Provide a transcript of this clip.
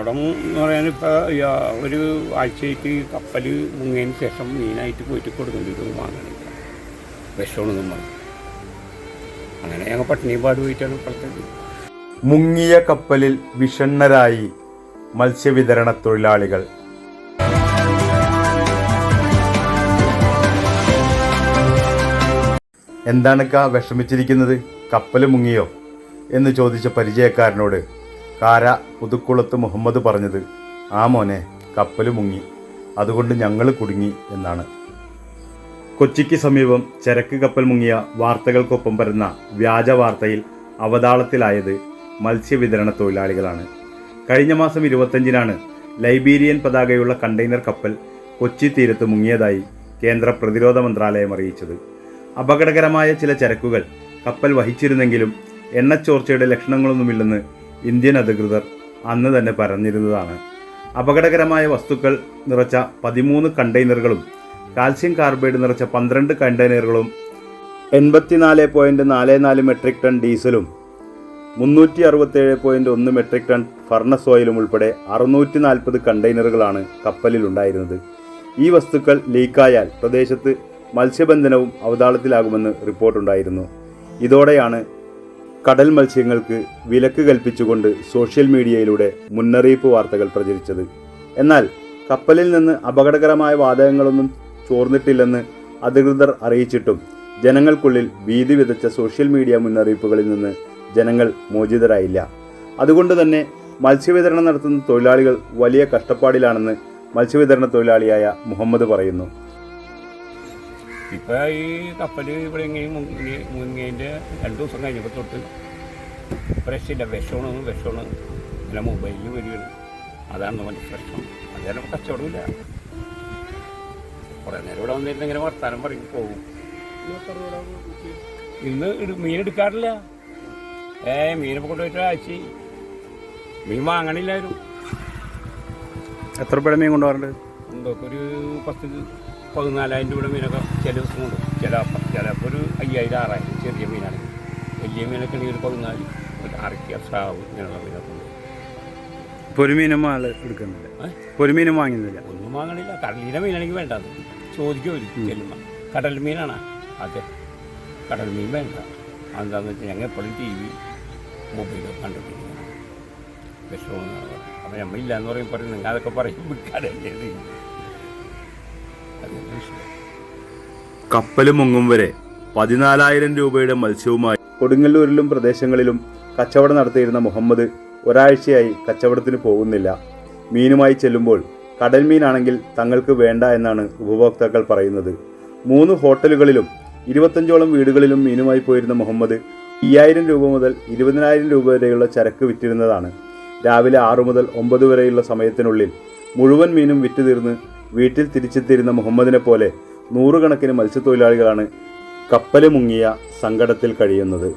കച്ചവടം എന്ന് പറയാൻ ഇപ്പോൾ ഒരു ആഴ്ചയ്ക്ക് കപ്പൽ മുങ്ങിയതിന് ശേഷം മീനായിട്ട് പോയിട്ട് കൊടുക്കേണ്ടി വരും വാങ്ങണില്ല വിഷമൊന്നും പറഞ്ഞു അങ്ങനെ ഞങ്ങൾ പട്ടിണി പാട് പോയിട്ടാണ് ഇപ്പോഴത്തെ മുങ്ങിയ കപ്പലിൽ വിഷണ്ണരായി മത്സ്യവിതരണ തൊഴിലാളികൾ. എന്താണക്ക വിഷമിച്ചിരിക്കുന്നത്? കപ്പൽ മുങ്ങിയോ? എന്ന് ചോദിച്ച പരിചയക്കാരനോട് കാര പുതുക്കുളത്ത് മുഹമ്മദ് പറഞ്ഞത് ആ മോനെ കപ്പൽ മുങ്ങി. അതുകൊണ്ട് ഞങ്ങൾ കുടുങ്ങി എന്നാണ്. കൊച്ചിക്ക് സമീപം ചരക്ക് കപ്പൽ മുങ്ങിയ വാർത്തകൾക്കൊപ്പം വരുന്ന വ്യാജ വാർത്തയിൽ അവതാളത്തിലായത് മത്സ്യവിതരണ തൊഴിലാളികളാണ്. കഴിഞ്ഞ മാസം ഇരുപത്തഞ്ചിനാണ് ലൈബീരിയൻ പതാകയുള്ള കണ്ടെയ്നർ കപ്പൽ കൊച്ചി തീരത്ത് മുങ്ങിയതായി കേന്ദ്ര പ്രതിരോധ മന്ത്രാലയം അറിയിച്ചത്. അപകടകരമായ ചില ചരക്കുകൾ കപ്പൽ വഹിച്ചിരുന്നെങ്കിലും എണ്ണച്ചോർച്ചയുടെ ലക്ഷണങ്ങളൊന്നുമില്ലെന്ന് ഇന്ത്യൻ അധികൃതർ അന്ന് തന്നെ പറഞ്ഞിരുന്നതാണ് അപകടകരമായ വസ്തുക്കൾ നിറച്ച പതിമൂന്ന് കണ്ടെയ്നറുകളും കാൽസ്യം കാർബൈഡ് നിറച്ച പന്ത്രണ്ട് കണ്ടെയ്നറുകളും എൺപത്തിനാല് പോയിന്റ് നാല് നാല് മെട്രിക് ടൺ ഡീസലും മുന്നൂറ്റി അറുപത്തേഴ് പോയിന്റ് ഒന്ന് മെട്രിക് ടൺ ഫർണസ് ഓയിലും ഉൾപ്പെടെ അറുന്നൂറ്റി നാൽപ്പത് കണ്ടെയ്നറുകളാണ് കപ്പലിലുണ്ടായിരുന്നത്. ഈ വസ്തുക്കൾ ലീക്കായാൽ പ്രദേശത്ത് മത്സ്യബന്ധനവും അവതാളത്തിലാകുമെന്ന് റിപ്പോർട്ടുണ്ടായിരുന്നു. ഇതോടെയാണ് കടൽ മത്സ്യങ്ങൾക്ക് വിലക്ക് കൽപ്പിച്ചുകൊണ്ട് സോഷ്യൽ മീഡിയയിലൂടെ മുന്നറിയിപ്പ് വാർത്തകൾ പ്രചരിച്ചത്. എന്നാൽ കപ്പലിൽ നിന്ന് അപകടകരമായ വാതകങ്ങളൊന്നും ചോർന്നിട്ടില്ലെന്ന് അധികൃതർ അറിയിച്ചിട്ടും ജനങ്ങൾക്കുള്ളിൽ ഭീതി വിതച്ച സോഷ്യൽ മീഡിയ മുന്നറിയിപ്പുകളിൽ നിന്ന് ജനങ്ങൾ മോചിതരായില്ല. അതുകൊണ്ട് തന്നെ മത്സ്യവിതരണം നടത്തുന്ന തൊഴിലാളികൾ വലിയ കഷ്ടപ്പാടിലാണെന്ന് മത്സ്യവിതരണ തൊഴിലാളിയായ മുഹമ്മദ് പറയുന്നു. ഇപ്പോൾ ഈ കപ്പൽ ഇവിടെ എങ്ങനെയും മുങ്ങി മുങ്ങിയതിന്റെ രണ്ട് ദിവസം കഴിഞ്ഞപ്പോൾ തൊട്ട് പ്രശ്നമില്ല വിഷമാണ് വിഷമാണ്. ഇങ്ങനെ മൊബൈലിൽ വരികയാണ്. അതാണ് നമ്മുടെ പ്രശ്നം. അതേരം കച്ചവടമില്ല കുറേ നേരം ഇവിടെ വന്നിരുന്ന് ഇങ്ങനെ വർത്താനം പറയും പോകും ഇന്ന് മീൻ എടുക്കാറില്ല. ഏ മീനൊക്കെ കൊണ്ടുപോയിട്ട് ആഴ്ച മീൻ വാങ്ങണില്ലായിരുന്നു എത്ര പേടെ മീൻ കൊണ്ടുപോകാറുണ്ട്? എന്തൊക്കെ ഒരു പത്ത് പതിനാലായിരം രൂപയുടെ മീനൊക്കെ ചില ദിവസം കൊണ്ട് ചില ചിലപ്പോൾ ഒരു അയ്യായിരം ആറായിരം ചെറിയ മീനാണെങ്കിൽ വലിയ മീനൊക്കെ ഉണ്ടെങ്കിൽ ഒരു പതിനാല് ഒരു അരക്കിയ സ്രാവ് ഇങ്ങനെയുള്ള മീനൊക്കെ ഉണ്ട്. പൊരുമീനും ആൾ എടുക്കുന്നില്ല. പൊരുമീനും വാങ്ങുന്നില്ല. ഒന്നും വാങ്ങണില്ല. കടലിലെ മീനാണെങ്കിൽ വേണ്ടത് ചോദിക്കും ഒരു ചെല്ലുമ്പോൾ കടൽ മീനാണ്? അതെ. കടൽ മീൻ വേണ്ട. അതെന്താണെന്ന് വെച്ചാൽ ഞങ്ങൾ എപ്പോഴും ടി വി മൊബൈലൊക്കെ കണ്ടിട്ടിരിക്കുന്നത് വിഷമം അപ്പം നമ്മളില്ല എന്ന് പറയും പറയും നിങ്ങൾ അതൊക്കെ പറയും വിഷയം കപ്പൽ മുങ്ങും വരെ പതിനാലായിരം രൂപയുടെ മത്സ്യവുമായി കൊടുങ്ങല്ലൂരിലും പ്രദേശങ്ങളിലും കച്ചവടം നടത്തിയിരുന്ന മുഹമ്മദ് ഒരാഴ്ചയായി കച്ചവടത്തിന് പോകുന്നില്ല. മീനുമായി ചെല്ലുമ്പോൾ കടൽ മീനാണെങ്കിൽ തങ്ങൾക്ക് വേണ്ട എന്നാണ് ഉപഭോക്താക്കൾ പറയുന്നത്. മൂന്ന് ഹോട്ടലുകളിലും ഇരുപത്തഞ്ചോളം വീടുകളിലും മീനുമായി പോയിരുന്ന മുഹമ്മദ് അയ്യായിരം രൂപ മുതൽ ഇരുപതിനായിരം രൂപ വരെയുള്ള ചരക്ക് വിറ്റിരുന്നതാണ്. രാവിലെ ആറു മുതൽ ഒമ്പത് വരെയുള്ള സമയത്തിനുള്ളിൽ മുഴുവൻ മീനും വിറ്റ് തീർന്ന് വീട്ടിൽ തിരിച്ചെത്തിയിരുന്ന മുഹമ്മദിനെ പോലെ നൂറുകണക്കിന് മത്സ്യത്തൊഴിലാളികളാണ് കപ്പൽ മുങ്ങിയ സങ്കടത്തിൽ കഴിയുന്നത്.